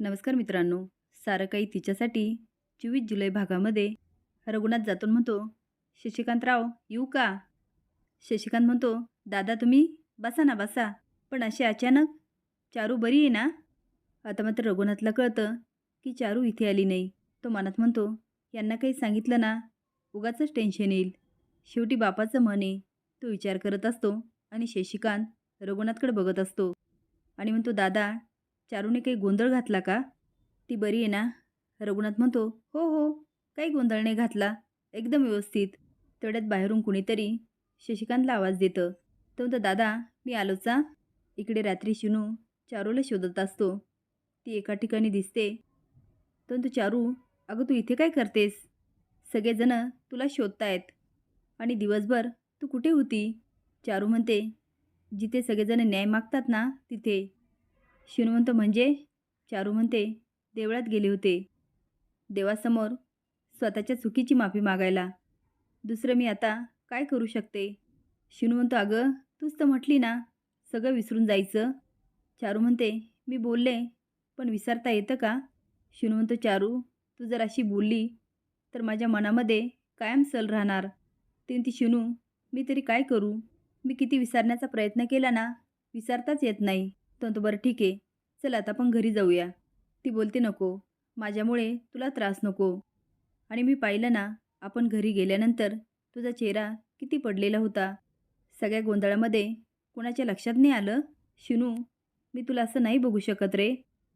नमस्कार मित्रांनो. सारं काही तिच्यासाठी चोवीस जुलै भागामध्ये रघुनाथ जातून म्हणतो शशिकांतराव येऊ का? शशिकांत म्हणतो दादा तुम्ही बसा ना बसा. पण असे अचानक चारू बरी आहे ना? आता मात्र रघुनाथला कळतं की चारू इथे आली नाही. तो मनात म्हणतो यांना काही सांगितलं ना उगाच टेन्शन येईल. शेवटी बापाचं मन आहे. तो विचार करत असतो आणि शशिकांत रघुनाथकडे बघत असतो. आणि म्हणतो दादा चारूने काही गोंधळ घातला का? ती बरी आहे ना? रघुनाथ म्हणतो हो हो. काही गोंधळ नाही घातला. एकदम व्यवस्थित. तेवढ्यात बाहेरून कुणीतरी शशिकांतला आवाज देतं. तो म्हणतो दादा मी आलोचा इकडे रात्री शिनू चारूला शोधत असतो. ती एका ठिकाणी दिसते. तो म्हणतो चारू अगं तू इथे काय करतेस? सगळेजणं तुला शोधतायत. आणि दिवसभर तू कुठे होती? चारू म्हणते जिथे सगळेजण न्याय मागतात ना तिथे. शिनू म्हणजे? चारू म्हणते देवळात गेले होते. देवासमोर स्वतःच्या चुकीची माफी मागायला. दुसरं मी आता काय करू शकते? शिनू म्हणतो अगं तूच तर म्हटली ना सगळं विसरून जायचं. चारू म्हणते मी बोलले पण विसरता येतं का? शिनू म्हणतो चारू तू जर अशी बोलली तर माझ्या मनामध्ये कायम सल राहणार. ती ती शिनू मी तरी काय करू? मी किती विसरण्याचा प्रयत्न केला ना विसरताच येत नाही. तो बरं ठीक आहे. चल आता आपण घरी जाऊया. ती बोलते नको. माझ्यामुळे तुला त्रास नको. आणि मी पाहिलं ना आपण घरी गेल्यानंतर तुझा चेहरा किती पडलेला होता. सगळ्या गोंधळामध्ये कोणाच्या लक्षात नाही आलं? शिनू मी तुला असं नाही बघू शकत रे.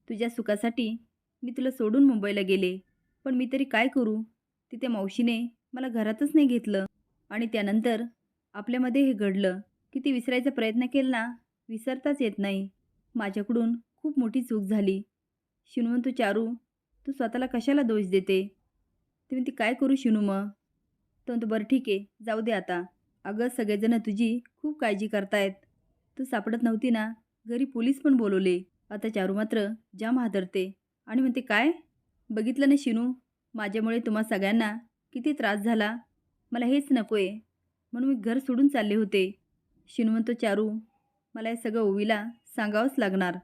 तुझ्या सुखासाठी मी तुला सोडून मुंबईला गेले. पण मी तरी काय करू? तिथे मावशीने मला घरातच नाही घेतलं. आणि त्यानंतर आपल्यामध्ये हे घडलं. किती विसरायचा प्रयत्न केला ना विसरताच येत नाही. माझ्याकडून खूप मोठी चूक झाली. शिनू चारू तू स्वतःला कशाला दोष देते ते म्हणते काय करू शिनू मग तो म्हणतो बरं ठीक आहे जाऊ दे आता. अगं सगळेजणं तुझी खूप काळजी करतायत. तू सापडत नव्हती ना? घरी पोलीस पण बोलवले. आता चारू मात्र जाम हादरते. आणि म्हणते काय? बघितलं ना शिनू? माझ्यामुळे तुम्हा सगळ्यांना किती त्रास झाला. मला हेच नको आहे म्हणून मी घर सोडून चालले होते. शिनू म्हणतो चारू मला हे सगळं ओवीला सांगावंच लागणार.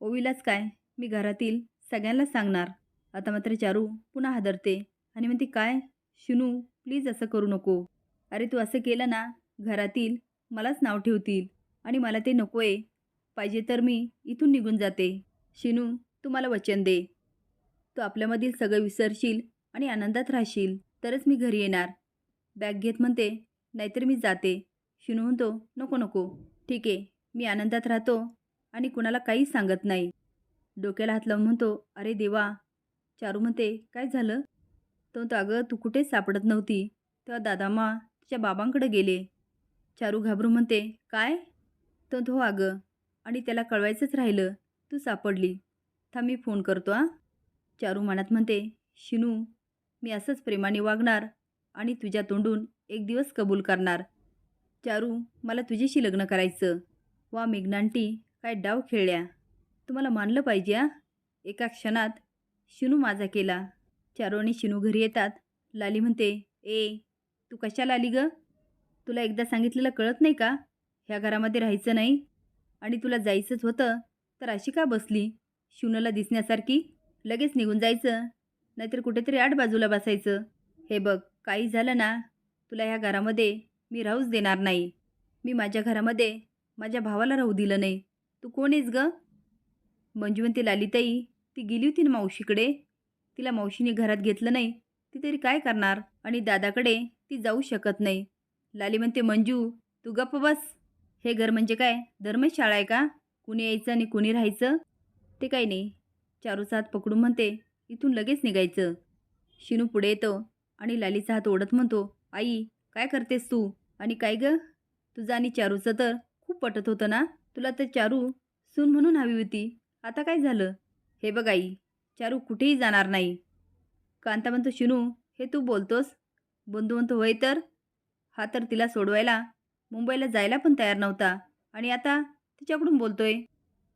ओवीलाच काय? मी घरातील सगळ्यांना सांगणार. आता मात्र चारू पुन्हा हादरते. आणि म्हणते काय? शिनू प्लीज असं करू नको. अरे तू असं केलं ना घरातील मलाच नाव ठेवतील. आणि मला ते नको आहे पाहिजे तर मी इथून निघून जाते. शिनू तू मला वचन दे. तू आपल्यामधील सगळं विसरशील आणि आनंदात राहशील. तरच मी घरी येणार. बॅग घेत म्हणते नाहीतर मी जाते. शिनू म्हणतो नको नको. ठीक आहे. मी आनंदात राहतो आणि कुणाला काहीच सांगत नाही. डोक्याला हात लावून म्हणतो अरे देवा! चारू म्हणते काय झालं? तो म्हणतो अगं तू कुठेच सापडत नव्हती? तेव्हा दादामा तिच्या बाबांकडे गेले. चारू घाबरू म्हणते काय? तो म्हणतो हो अगं आणि त्याला कळवायचंच राहिलं तू सापडली. था मी फोन करतो आ चारू मनात म्हणते शिनू मी असंच प्रेमाने वागणार आणि तुझ्या तोंडून एक दिवस कबूल करणार. चारू मला तुझ्याशी लग्न करायचं. वा मेघनांटी काय डाव खेळल्या. तुम्हाला मानलं पाहिजे आ? एका क्षणात शिनू माझा केला. चारोणी शिनू घरी येतात. लाली म्हणते ए तू कशाला आली ग? तुला एकदा सांगितलेलं कळत नाही का? ह्या घरामध्ये राहायचं नाही आणि तुला जायचंच होतं तर अशी का बसली? शिनूला दिसण्यासारखी लगेच निघून जायचं नाहीतर कुठेतरी आठ बाजूला बसायचं. हे बघ काही झालं ना तुला ह्या घरामध्ये मी राहूच देणार नाही. मी माझ्या घरामध्ये माझ्या भावाला राहू दिलं नाही. तू कोण आहेस ग? मंजुवंती लालिताई ती गेली होती ना मावशीकडे? तिला मावशीने घरात घेतलं नाही. ती तरी काय करणार? आणि दादाकडे ती जाऊ शकत नाही. लाली म्हणते मंजू तू गप्प बस. हे घर म्हणजे काय? धर्मशाळा आहे का? कुणी यायचं आणि कुणी राहायचं? ते काही नाही. चारूचा हात पकडून म्हणते इथून लगेच निघायचं. शिनू पुढे येतो आणि लालीचा हात ओढत म्हणतो आई काय करतेस तू? आणि काय ग? तुझं आणि चारूचं तर खूप पटत होतं ना? तुला तर चारू सून म्हणून हवी होती. आता काय झालं? हे बघ आई चारू कुठेही जाणार नाही. कांता म्हणतो शिनू हे तू बोलतोस? बंधू म्हणतो होय तर? हा तर तिला सोडवायला. मुंबईला जायला पण तयार नव्हता. आणि आता तिच्याकडून बोलतोय.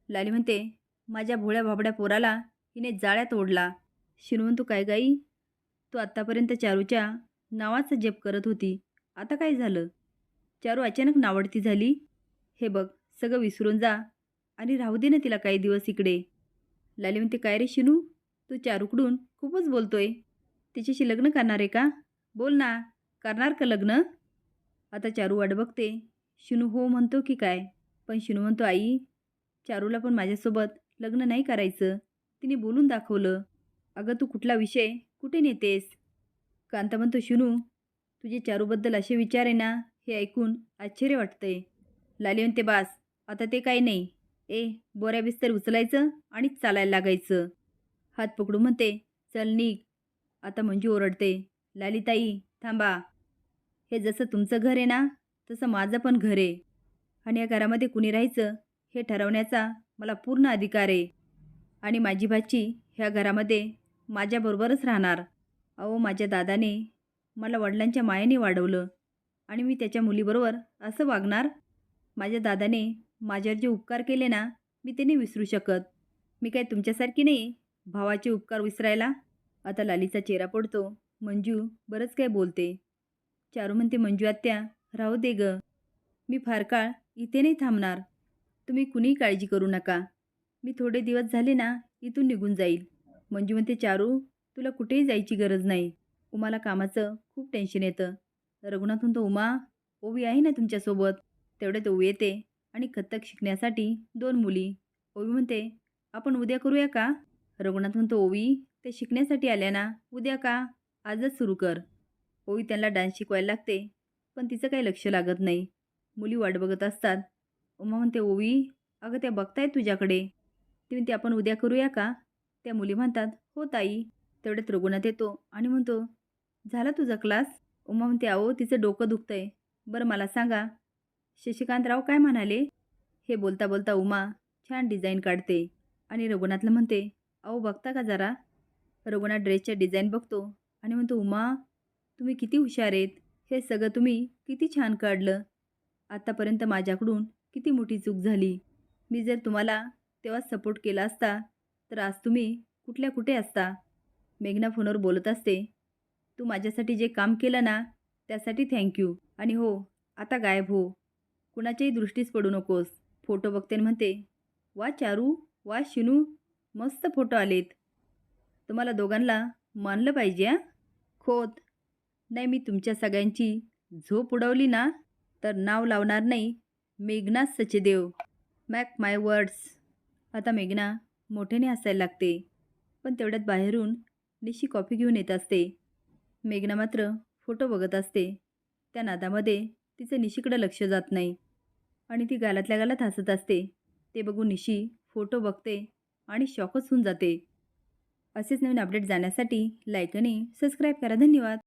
लाली म्हणते माझ्या भोळ्या भाबड्या पोराला हिने जाळ्यात ओढला शिनू म्हणतो काय गाई? तू आत्तापर्यंत चारूच्या नावाचा जप करत होती. आता काय झालं? चारू अचानक नावडती झाली. हे बघ सगळं विसरून जा. आणि राहू दे ना तिला काही दिवस इकडे. लाली म्हणते काय रे शिनू? तू चारूकडून खूपच बोलतोय. तिच्याशी लग्न करणार आहे का? बोल ना. करणार का लग्न? आता चारू वाट बघते. शिनू हो म्हणतो की काय? पण शिनू म्हणतो आई चारूला पण माझ्यासोबत लग्न नाही करायचं. तिने बोलून दाखवलं. अगं तू कुठला विषय? कुठे नेतेस? कांता म्हणतो शिनू तुझे चारूबद्दल असे विचार आहे ना हे ऐकून आश्चर्य वाटतंय. लाली म्हणते बास आता ते काही नाही. ए बोऱ्या बिस्तर उचलायचं आणि चालायला लागायचं. हात पकडू म्हणते चल निघ. आता मंजू ओरडते. लालीताई थांबा. हे जसं तुमचं घर आहे ना तसं माझं पण घर आहे. आणि या घरामध्ये कुणी राहायचं हे ठरवण्याचा मला पूर्ण अधिकार आहे. आणि माझी भाची ह्या घरामध्ये माझ्याबरोबरच राहणार. अहो माझ्या दादाने मला वडिलांच्या मायेने वाढवलं. आणि मी त्याच्या मुलीबरोबर असं वागणार माझ्या दादाने माझ्यावर जे उपकार केले ना मी ते नाही विसरू शकत. मी काय तुमच्यासारखी नाही? भावाचे उपकार विसरायला? आता लालीचा चेहरा पडतो. मंजू बरंच काय बोलते. चारू म्हणते मंजू आत्या राहू दे ग. मी फार काळ इथे नाही थांबणार. तुम्ही कुणीही काळजी करू नका. मी थोडे दिवस झाले ना इथून निघून जाईल. मंजू म्हणते चारू तुला कुठेही जायची गरज नाही. उमाला कामाचं खूप टेन्शन येतं. रघुनाथ म्हणतो उमा ओवी आहे ना तुमच्यासोबत? तेवढ्यात ओवी येते आणि कथ्थक शिकण्यासाठी दोन मुली. ओवी म्हणते आपण उद्या करूया का? रघुनाथ म्हणतो ओवी ते शिकण्यासाठी आल्या ना. उद्या का? आजच सुरू कर. ओवी त्यांना डान्स शिकवायला लागते पण तिचं काही लक्ष लागत नाही. मुली वाट बघत असतात. उमा म्हणते ओवी अगं त्या बघतायत तुझ्याकडे. ती म्हणते आपण उद्या करूया का? त्या मुली म्हणतात हो ताई. तेवढ्यात रघुनाथ येतो आणि म्हणतो झाला तुझा क्लास? उमा म्हणते अहो तिचं डोकं दुखतंय. बरं मला सांगा शशिकांतराव काय म्हणाले? हे बोलता बोलता उमा छान डिझाईन काढते आणि रघुनाथला म्हणते अहो बघता का जरा? रघुनाथ ड्रेसच्या डिझाईन बघतो आणि म्हणतो उमा तुम्ही किती हुशार आहेत. हे सगळं तुम्ही किती छान काढलं. आत्तापर्यंत माझ्याकडून किती मोठी चूक झाली. मी जर तुम्हाला तेव्हा सपोर्ट केला असता तर आज तुम्ही कुठल्या कुठे असता? मेघना फोनवर बोलत असते तू माझ्यासाठी जे काम केलं ना त्यासाठी थँक्यू आणि हो आता गायब हो. कुणाच्याही दृष्टीस पडू नकोस. फोटो बघते म्हणते वा चारू वा शिनू मस्त फोटो आलेत. तुम्हाला दोघांना मानलं पाहिजे हां? खोत. नाही मी तुमच्या सगळ्यांची झोप उडवली ना तर नाव लावणार नाही. मेघना सचदेव. मॅक माय वर्ड्स. आता मेघना मोठ्याने हसायला लागते पण तेवढ्यात बाहेरून निशी कॉफी घेऊन येत असते. मेघना मात्र फोटो बघत असते. त्या नादामध्ये तिचं निशीकडं लक्ष जात नाही. आणि ती गालातल्या गालात हसत असते. ते बघून निशी फोटो बघते आणि शॉकच होऊन जाते. असेच नवीन अपडेट जाण्यासाठी लाईक आणि सबस्क्राईब करा. धन्यवाद.